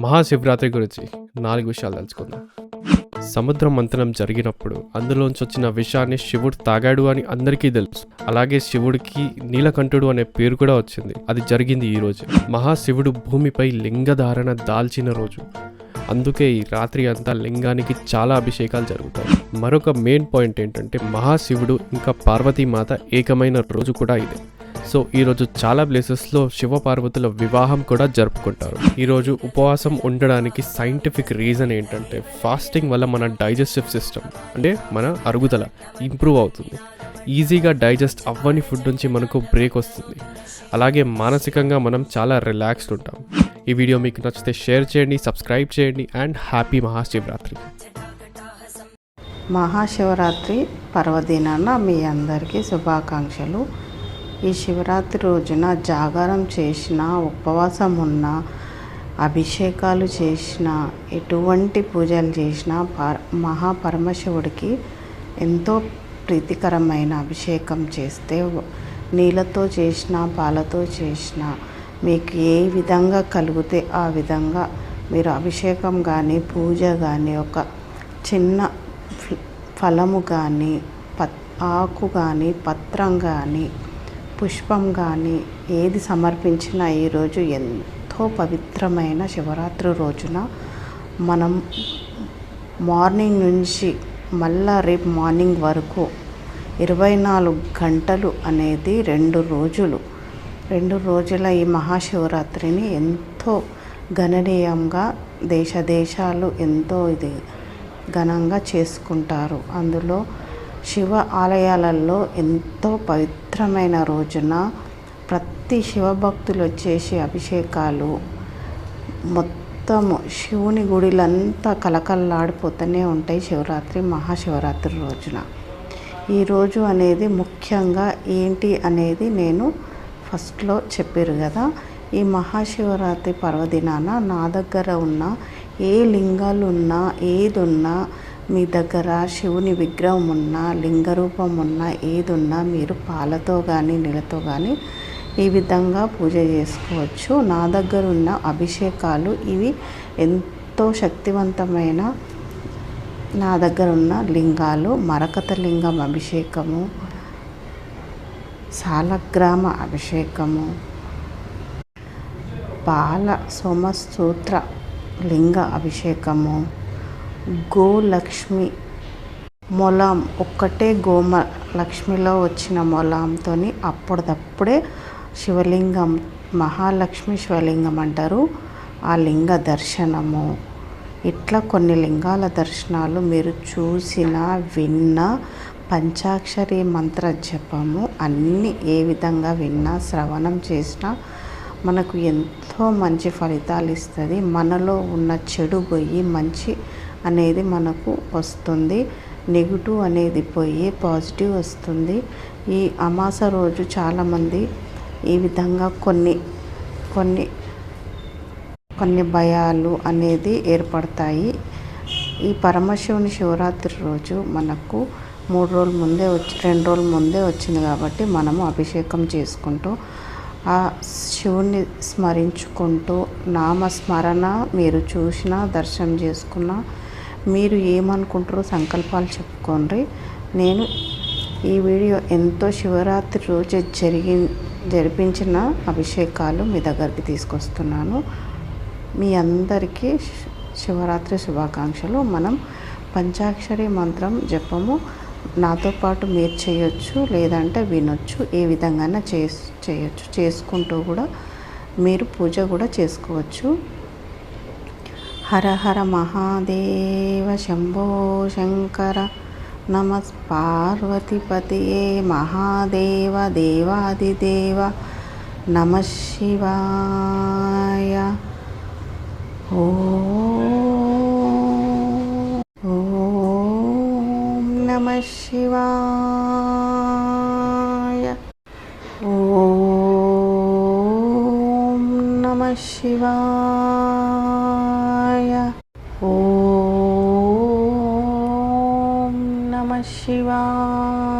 మహాశివరాత్రి గురించి నాలుగు విషయాలు తెలుసుకుందాం. సముద్ర మంథనం జరిగినప్పుడు అందులోంచి వచ్చిన విషాన్ని శివుడు తాగాడు అని అందరికీ తెలుసు. అలాగే శివుడికి నీలకంఠుడు అనే పేరు కూడా వచ్చింది. అది జరిగింది ఈ రోజు. మహాశివుడు భూమిపై లింగధారణ దాల్చిన రోజు. అందుకే ఈ రాత్రి అంతా లింగానికి చాలా అభిషేకాలు జరుగుతాయి. మరొక మెయిన్ పాయింట్ ఏంటంటే మహాశివుడు ఇంకా పార్వతీమాత ఏకమైన రోజు కూడా ఇదే. సో ఈరోజు చాలా ప్లేసెస్లో శివపార్వతుల వివాహం కూడా జరుపుకుంటారు. ఈరోజు ఉపవాసం ఉండడానికి సైంటిఫిక్ రీజన్ ఏంటంటే ఫాస్టింగ్ వల్ల మన డైజెస్టివ్ సిస్టమ్ అంటే మన అరుగుదల ఇంప్రూవ్ అవుతుంది. ఈజీగా డైజెస్ట్ అవ్వని ఫుడ్ నుంచి మనకు బ్రేక్ వస్తుంది. అలాగే మానసికంగా మనం చాలా రిలాక్స్డ్ ఉంటాం. ఈ వీడియో మీకు నచ్చితే షేర్ చేయండి సబ్స్క్రైబ్ చేయండి అండ్ హ్యాపీ మహాశివరాత్రి మహాశివరాత్రి పర్వదినాన మీ అందరికీ శుభాకాంక్షలు. ఈ శివరాత్రి రోజున జాగారం చేసిన ఉపవాసం ఉన్న అభిషేకాలు చేసిన ఎటువంటి పూజలు చేసినా పర మహాపరమశివుడికి ఎంతో ప్రీతికరమైన అభిషేకం చేస్తే నీళ్ళతో చేసిన పాలతో చేసిన మీకు ఏ విధంగా కలిగితే ఆ విధంగా మీరు అభిషేకం కానీ పూజ కానీ ఒక చిన్న ఫలము కానీ పత్ ఆకు కానీ పత్రం కానీ పుష్పం కానీ ఏది సమర్పించినా ఈరోజు ఎంతో పవిత్రమైన శివరాత్రి రోజున మనం మార్నింగ్ నుంచి మళ్ళా రేపు మార్నింగ్ వరకు ఇరవై నాలుగు గంటలు అనేది రెండు రోజులు. రెండు రోజుల ఈ మహాశివరాత్రిని ఎంతో గణనీయంగా దేశ దేశాలు ఎంతో ఇది ఘనంగా చేసుకుంటారు. అందులో శివ ఆలయాలలో ఎంతో పవిత్రమైన రోజున ప్రతి శివభక్తులు వచ్చేసి అభిషేకాలు మొత్తము శివుని గుడిలంతా కలకల్లాడిపోతూనే ఉంటాయి శివరాత్రి మహాశివరాత్రి రోజున. ఈ రోజు అనేది ముఖ్యంగా ఏంటి అనేది నేను ఫస్ట్లో చెప్పారు కదా. ఈ మహాశివరాత్రి పర్వదినాన నా దగ్గర ఉన్న ఏ లింగాలు ఉన్నా ఏది ఉన్నా మీ దగ్గర శివుని విగ్రహం ఉన్నా లింగ రూపం ఉన్నా ఏది ఉన్నా మీరు పాలతో కానీ నీళ్ళతో కానీ ఈ విధంగా పూజ చేసుకోవచ్చు. నా దగ్గర ఉన్న అభిషేకాలు ఇవి ఎంతో శక్తివంతమైన నా దగ్గర ఉన్న లింగాలు. మరకత లింగం అభిషేకము సాలగ్రామ అభిషేకము పాల సోమసూత్ర లింగ అభిషేకము గోలక్ష్మి మొలాం ఒక్కటే గోమ లక్ష్మిలో వచ్చిన మొలాంతో అప్పటిదప్పుడే శివలింగం మహాలక్ష్మి శివలింగం అంటారు. ఆ లింగ దర్శనము. ఇట్లా కొన్ని లింగాల దర్శనాలు మీరు చూసిన విన్న పంచాక్షరి మంత్ర జపము అన్నీ ఏ విధంగా విన్నా శ్రవణం చేసినా మనకు ఎంతో మంచి ఫలితాలు ఇస్తుంది. మనలో ఉన్న చెడు పోయి మంచి అనేది మనకు వస్తుంది. నెగిటివ్ అనేది పోయి పాజిటివ్ వస్తుంది. ఈ అమాస రోజు చాలామంది ఈ విధంగా కొన్ని కొన్ని కొన్ని భయాలు అనేది ఏర్పడతాయి. ఈ పరమశివుని శివరాత్రి రోజు మనకు మూడు రోజుల ముందే వచ్చి రెండు రోజుల ముందే వచ్చింది కాబట్టి మనము అభిషేకం చేసుకుంటూ ఆ శివుణ్ణి స్మరించుకుంటూ నామస్మరణ మీరు చూసినా దర్శనం చేసుకున్నా మీరు ఏమనుకుంటారో సంకల్పాలు చెప్పుకోండి. నేను ఈ వీడియో ఎంతో శివరాత్రి రోజు జరిగి జరిపించిన అభిషేకాలు మీ దగ్గరికి తీసుకొస్తున్నాను. మీ అందరికీ శివరాత్రి శుభాకాంక్షలు. మనం పంచాక్షరి మంత్రం జపము నాతో పాటు మీరు చేయొచ్చు లేదంటే వినొచ్చు. ఏ విధంగా చే చేయొచ్చు. చేసుకుంటూ కూడా మీరు పూజ కూడా చేసుకోవచ్చు. हर हर महादेव शम्भो शङ्कर। नमस्पार्वतीपतये महादेव देवादिदेव। नमः शिवाय। ॐ नमः शिवाय। ॐ नमः शिवाय। 希望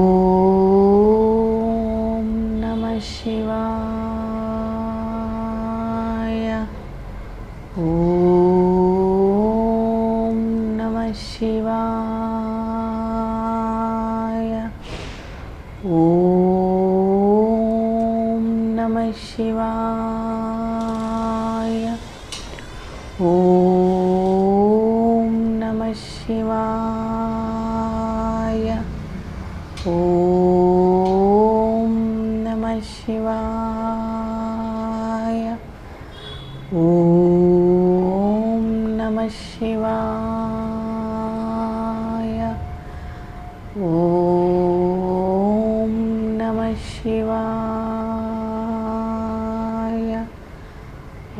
शिवाय। ओ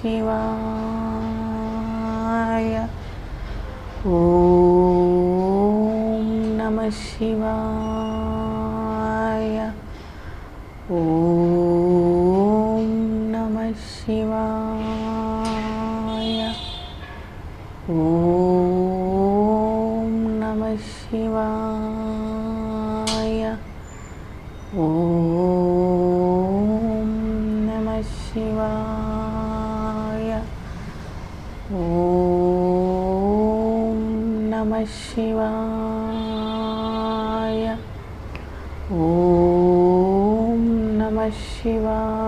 ちは。私は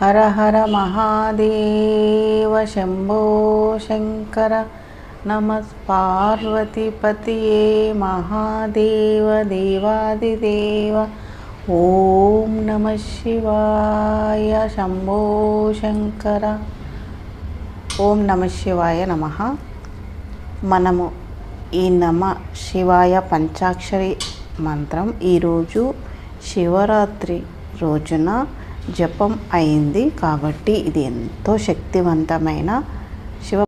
हर हर महादेव शम्भो शङ्कर नमस्पार्वतीपतये महादेव देवादिदेव। ॐ नमः शिवाय शम्भो शम्भोशङ्कर ॐ नम शिवाय नमः। నమ శివాయ పంచాక్షరి మంత్రం ఈరోజు శివరాత్రి రోజున జపం అయింది కాబట్టి ఇది ఎంతో శక్తివంతమైన శివ